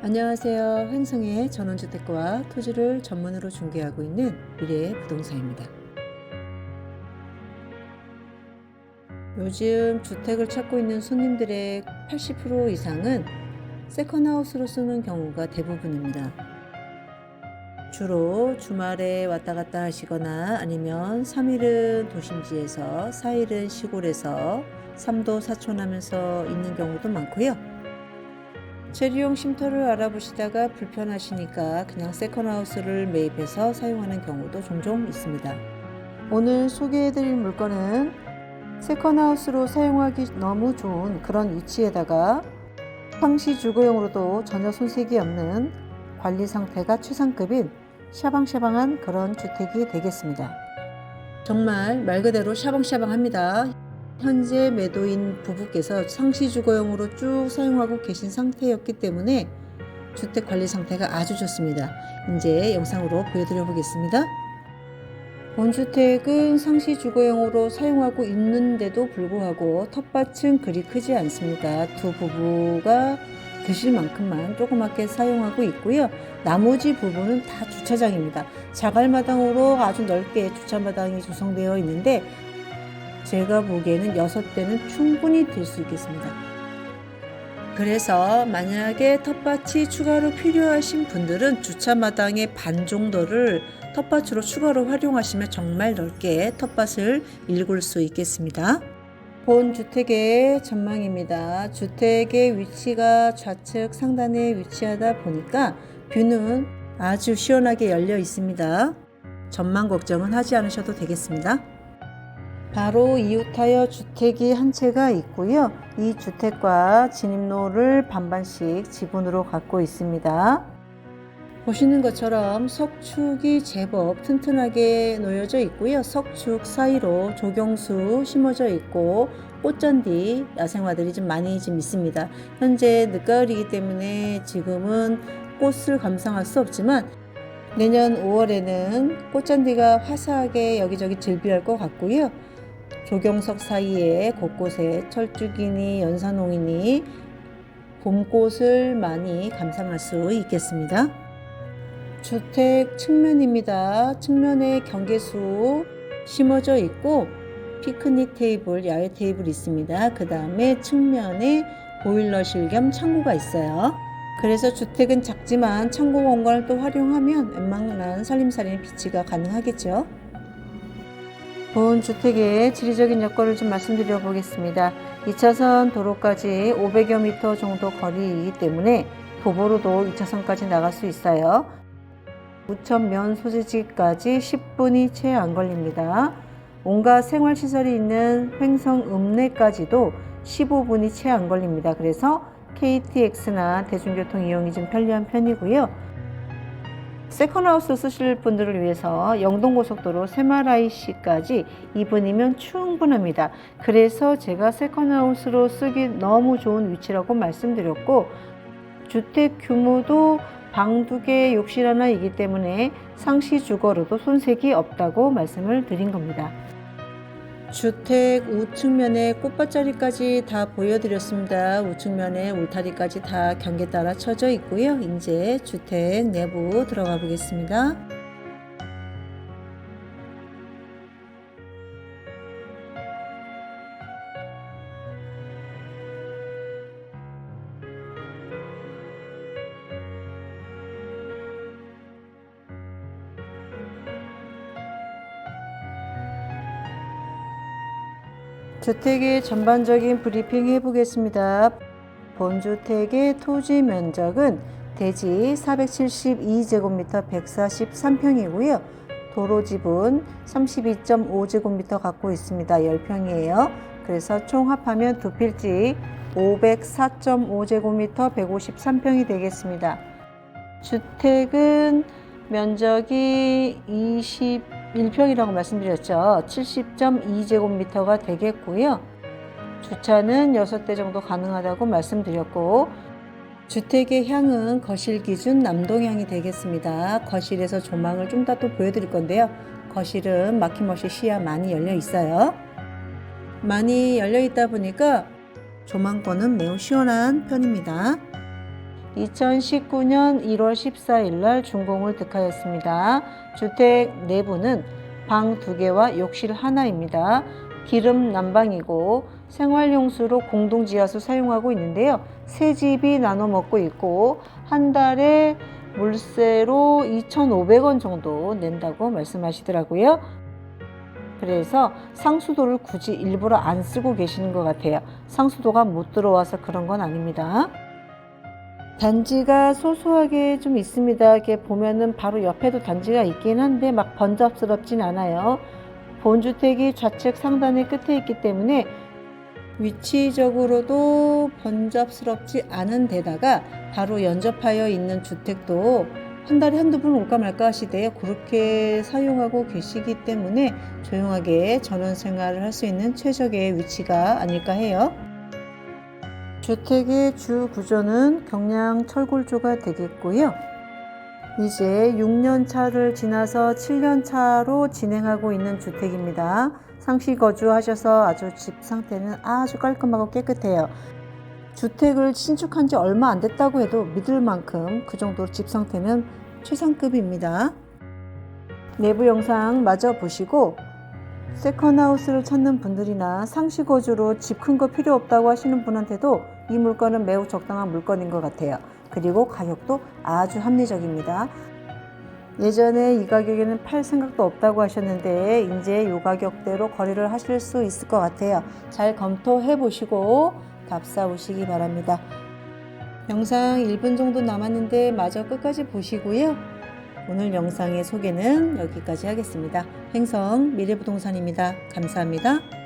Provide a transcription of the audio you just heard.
안녕하세요. 횡성의 전원주택과 토지를 전문으로 중개하고 있는 미래의 부동산입니다. 요즘 주택을 찾고 있는 손님들의 80% 이상은 세컨하우스로 쓰는 경우가 대부분입니다. 주로 주말에 왔다 갔다 하시거나 아니면 3일은 도심지에서 4일은 시골에서 3도 사촌하면서 있는 경우도 많고요. 재료용 쉼터를 알아보시다가 불편하시니까 그냥 세컨하우스를 매입해서 사용하는 경우도 종종 있습니다. 오늘 소개해드릴 물건은 세컨하우스로 사용하기 너무 좋은 그런 위치에다가 상시 주거용으로도 전혀 손색이 없는 관리 상태가 최상급인 샤방샤방한 그런 주택이 되겠습니다. 정말 말 그대로 샤방샤방합니다. 현재 매도인 부부께서 상시 주거용으로 쭉 사용하고 계신 상태였기 때문에 주택 관리 상태가 아주 좋습니다. 이제 영상으로 보여드려 보겠습니다. 본주택은 상시 주거용으로 사용하고 있는데도 불구하고 텃밭은 그리 크지 않습니다. 두 부부가 드실 만큼만 조그맣게 사용하고 있고요. 나머지 부분은 다 주차장입니다. 자갈마당으로 아주 넓게 주차마당이 조성되어 있는데 제가 보기에는 여섯 대는 충분히 될 수 있겠습니다. 그래서 만약에 텃밭이 추가로 필요하신 분들은 주차마당의 반 정도를 텃밭으로 추가로 활용하시면 정말 넓게 텃밭을 일굴 수 있겠습니다. 본 주택의 전망입니다. 주택의 위치가 좌측 상단에 위치하다 보니까 뷰는 아주 시원하게 열려 있습니다. 전망 걱정은 하지 않으셔도 되겠습니다. 바로 이웃하여 주택이 한 채가 있고요. 이 주택과 진입로를 반반씩 지분으로 갖고 있습니다. 보시는 것처럼 석축이 제법 튼튼하게 놓여져 있고요. 석축 사이로 조경수 심어져 있고 꽃잔디 야생화들이 좀 많이 좀 있습니다. 현재 늦가을이기 때문에 지금은 꽃을 감상할 수 없지만 내년 5월에는 꽃잔디가 화사하게 여기저기 즐비할 것 같고요. 조경석 사이에 곳곳에 철쭉이니 연산홍이니 봄꽃을 많이 감상할 수 있겠습니다. 주택 측면입니다. 측면에 경계수 심어져 있고 피크닉 테이블, 야외 테이블 있습니다. 그 다음에 측면에 보일러실 겸 창고가 있어요. 그래서 주택은 작지만 창고 공간을 또 활용하면 웬만한 살림살이는 비치가 가능하겠죠. 본 주택의 지리적인 여건을 좀 말씀드려 보겠습니다. 2차선 도로까지 500여 미터 정도 거리이기 때문에 도보로도 2차선까지 나갈 수 있어요. 우천 면 소재지까지 10분이 채 안 걸립니다. 온갖 생활시설이 있는 횡성 읍내까지도 15분이 채 안 걸립니다. 그래서 KTX나 대중교통 이용이 좀 편리한 편이고요. 세컨하우스 쓰실 분들을 위해서 영동고속도로 세마라이시까지 2분이면 충분합니다. 그래서 제가 세컨하우스로 쓰기 너무 좋은 위치라고 말씀드렸고 주택 규모도 방 두 개, 욕실 하나이기 때문에 상시 주거로도 손색이 없다고 말씀을 드린 겁니다. 주택 우측면에 꽃밭자리까지 다 보여드렸습니다. 우측면에 울타리까지 다 경계 따라 쳐져 있고요. 이제 주택 내부 들어가 보겠습니다. 주택의 전반적인 브리핑 해보겠습니다. 본주택의 토지 면적은 대지 472제곱미터 143평이고요. 도로 지분 32.5제곱미터 갖고 있습니다. 10평이에요. 그래서 총 합하면 두 필지 504.5제곱미터 153평이 되겠습니다. 주택은 면적이 21평이라고 말씀드렸죠. 70.2제곱미터가 되겠고요. 주차는 6대 정도 가능하다고 말씀드렸고 주택의 향은 거실 기준 남동향이 되겠습니다. 거실에서 조망을 좀 더 또 보여드릴 건데요. 거실은 막힘없이 시야 많이 열려 있어요. 많이 열려 있다 보니까 조망권은 매우 시원한 편입니다. 2019년 1월 14일 날 준공을 득하였습니다. 주택 내부는 방두 개와 욕실 하나입니다. 기름 난방이고 생활용수로 공동 지하수 사용하고 있는데요. 세 집이 나눠 먹고 있고 한 달에 물세로 2,500원 정도 낸다고 말씀하시더라고요. 그래서 상수도를 굳이 일부러 안 쓰고 계시는 것 같아요. 상수도가 못 들어와서 그런 건 아닙니다. 단지가 소소하게 좀 있습니다. 이렇게 보면은 바로 옆에도 단지가 있긴 한데 막 번잡스럽진 않아요. 본주택이 좌측 상단의 끝에 있기 때문에 위치적으로도 번잡스럽지 않은 데다가 바로 연접하여 있는 주택도 한 달에 한두 번 올까 말까 하시대요. 그렇게 사용하고 계시기 때문에 조용하게 전원 생활을 할 수 있는 최적의 위치가 아닐까 해요. 주택의 주 구조는 경량 철골조가 되겠고요. 이제 6년 차를 지나서 7년 차로 진행하고 있는 주택입니다. 상시 거주하셔서 아주 집 상태는 아주 깔끔하고 깨끗해요. 주택을 신축한 지 얼마 안 됐다고 해도 믿을 만큼 그 정도로 집 상태는 최상급입니다. 내부 영상 마저 보시고 세컨하우스를 찾는 분들이나 상시 거주로 집 큰 거 필요 없다고 하시는 분한테도 이 물건은 매우 적당한 물건인 것 같아요. 그리고 가격도 아주 합리적입니다. 예전에 이 가격에는 팔 생각도 없다고 하셨는데 이제 이 가격대로 거래를 하실 수 있을 것 같아요. 잘 검토해 보시고 답 사오시기 바랍니다. 영상 1분 정도 남았는데 마저 끝까지 보시고요. 오늘 영상의 소개는 여기까지 하겠습니다. 행성 미래부동산입니다. 감사합니다.